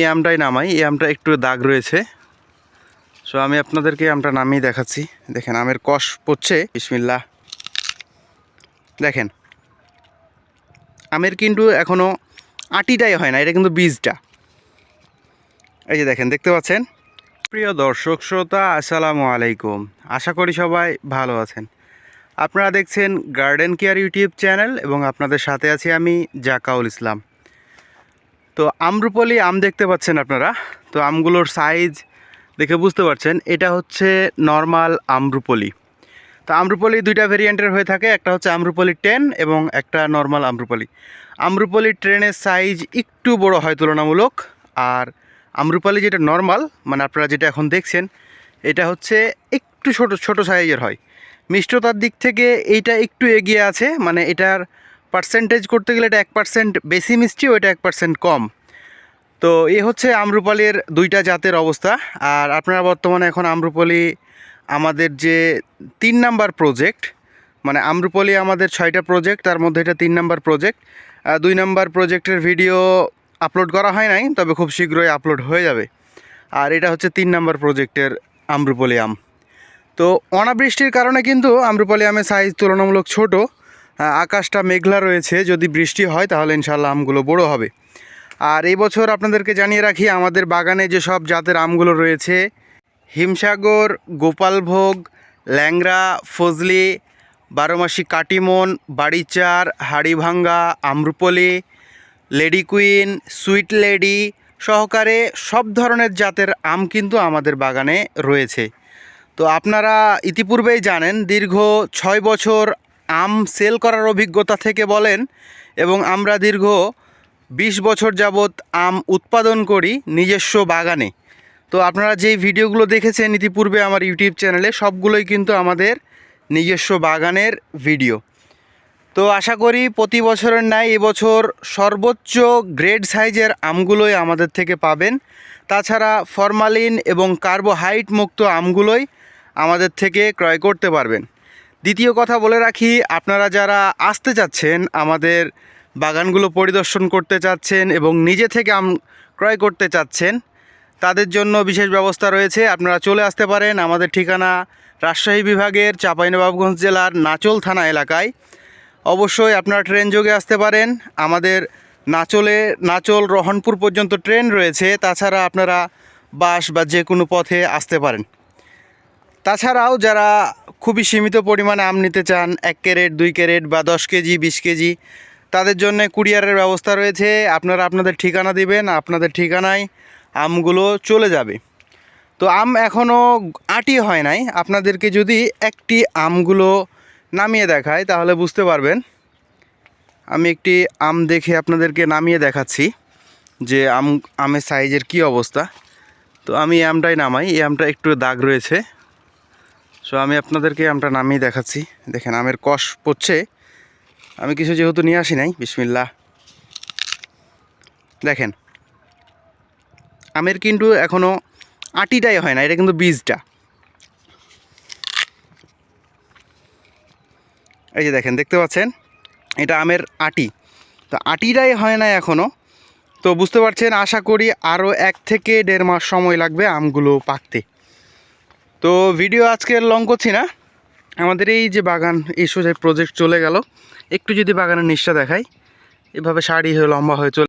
এই আমটাই নামাই, এই আমটা একটু দাগ রয়েছে। সো আমি আপনাদেরকে আমটা নামিয়ে দেখাচ্ছি। দেখেন, আমের কষ পড়ছে। বিসমিল্লা দেখেন, আমের কিন্তু এখনও আটিটাই হয় না, এটা কিন্তু বীজটা। এই যে দেখেন, দেখতে পাচ্ছেন? প্রিয় দর্শক, শ্রোতা, আসসালামু আলাইকুম। আশা করি সবাই ভালো আছেন। আপনারা দেখছেন গার্ডেন কেয়ার ইউটিউব চ্যানেল এবং আপনাদের সাথে আছি আমি জাকাউল ইসলাম। তো আমরুপলি আম দেখতে পাচ্ছেন আপনারা। তো আমগুলোর সাইজ দেখে বুঝতে পারছেন, এটা হচ্ছে নর্মাল আমরুপলি তো আমরুপলি দুইটা ভেরিয়েন্টের হয়ে থাকে, একটা হচ্ছে আমরুপলি টেন এবং একটা নর্মাল আমরুপলি আমরুপলি ট্রেনের সাইজ একটু বড় হয় তুলনামূলক, আর আমরুপালি যেটা নর্মাল মানে আপনারা যেটা এখন দেখছেন, এটা হচ্ছে একটু ছোট ছোট সাইজের হয়। মিষ্টতার দিক থেকে এইটা একটু এগিয়ে আছে মানে এটার পার্সেন্টেজ করতে গেলে এটা এক পার্সেন্ট বেশি মিষ্টি, ওইটা এক পার্সেন্ট কম। তো এ হচ্ছে আমরুপালির দুইটা জাতের অবস্থা। আর আপনারা বর্তমানে এখন আমরুপালি আমাদের যে তিন নাম্বার প্রজেক্ট মানে আমরুপালি আমাদের ছয়টা প্রজেক্ট তার মধ্যে এটা তিন নাম্বার প্রজেক্ট দুই নাম্বার প্রজেক্টের ভিডিও আপলোড করা হয় নাই, তবে খুব শীঘ্রই আপলোড হয়ে যাবে। আর এটা হচ্ছে তিন নাম্বার প্রজেক্টের আমরুপলি আম। তো অনাবৃষ্টির কারণে কিন্তু আমরুপালি আমের সাইজ তুলনামূলক ছোট আকাশটা মেঘলা রয়েছে, যদি বৃষ্টি হয় তাহলে ইনশাল্লাহ আমগুলো বড় হবে। আর এই বছর আপনাদেরকে জানিয়ে রাখি, আমাদের বাগানে যে সব জাতের আমগুলো রয়েছে, Himsagar, Gopalbhog Langra Fazli, বারোমাসি Katimon, বাড়িচার, Haribhanga, Amrapali lady queen sweet lady সহকারে সব ধরনের জাতের আম কিন্তু আমাদের বাগানে রয়েছে। তো আপনারা ইতিপূর্বেই জানেন, দীর্ঘ ছয় বছর আম সেল করার অভিজ্ঞতা থেকে বলেন, এবং আমরা দীর্ঘ বিশ বছর যাবৎ আম উৎপাদন করি নিজস্ব বাগানে। তো আপনারা যেই ভিডিওগুলো দেখেছেন ইতিপূর্বে আমার ইউটিউব চ্যানেলে, সবগুলোই কিন্তু আমাদের নিজস্ব বাগানের ভিডিও। তো আশা করি প্রতি বছরের ন্যায় এবছর সর্বোচ্চ গ্রেড সাইজের আমগুলোই আমাদের থেকে পাবেন। তাছাড়া ফরমালিন এবং কার্বোহাইড মুক্ত আমগুলোই আমাদের থেকে ক্রয় করতে পারবেন। দ্বিতীয় কথা বলে রাখি, আপনারা যারা আসতে চাচ্ছেন, আমাদের বাগানগুলো পরিদর্শন করতে চাচ্ছেন এবং নিজে থেকে আম ক্রয় করতে চাচ্ছেন, তাদের জন্য বিশেষ ব্যবস্থা রয়েছে। আপনারা চলে আসতে পারেন আমাদের ঠিকানা রাজশাহী বিভাগের চাঁপাইনবাবগঞ্জ জেলার নাচল থানা এলাকায়। অবশ্যই আপনারা ট্রেন যোগে আসতে পারেন। আমাদের নাচলে, নাচল রহনপুর পর্যন্ত ট্রেন রয়েছে। তাছাড়া আপনারা বাস বা যে কোনো পথে আসতে পারেন। তাছাড়াও যারা খুবই সীমিত পরিমাণে আম নিতে চান, এক ক্যারেট, দুই ক্যারেট বা দশ কেজি, বিশ কেজি। তাদের জন্য কুরিয়ারের ব্যবস্থা রয়েছে। আপনারা আপনাদের ঠিকানা দিবেন, আপনাদের ঠিকানায় আমগুলো চলে যাবে। তো আম এখনও আটি হয় নাই। আপনাদেরকে যদি একটি আমগুলো নামিয়ে দেখায় তাহলে বুঝতে পারবেন। আমি একটি আম দেখে আপনাদেরকে নামিয়ে দেখাচ্ছি যে আম, আমের সাইজের কি অবস্থা। তো আমি আমটাই নামাই। এই আমটা একটু দাগ রয়েছে। সো আমি আপনাদেরকে আমটা নামিয়ে দেখাচ্ছি। দেখেন, আমের কষ পড়ছে। আমি কিছু যেহেতু নিয়ে আসি নাই বিসমিল্লা দেখেন, আমের কিন্তু এখনও আটিটাই হয় না, এটা কিন্তু বীজটা। এই যে দেখেন, দেখতে পাচ্ছেন? এটা আমের আটি। তো আটিটাই হয় না এখনও তো বুঝতে পারছেন, আশা করি আরও এক থেকে দেড় মাস সময় লাগবে আমগুলো পাকতে। তো ভিডিও আজকে লং করছি না। আমাদের এই যে বাগান, এই সোজা প্রজেক্ট চলে গেল। একটু যদি বাগানের নিচটা দেখাই, এভাবে শাড়ি হয়ে লম্বা হয়ে চলে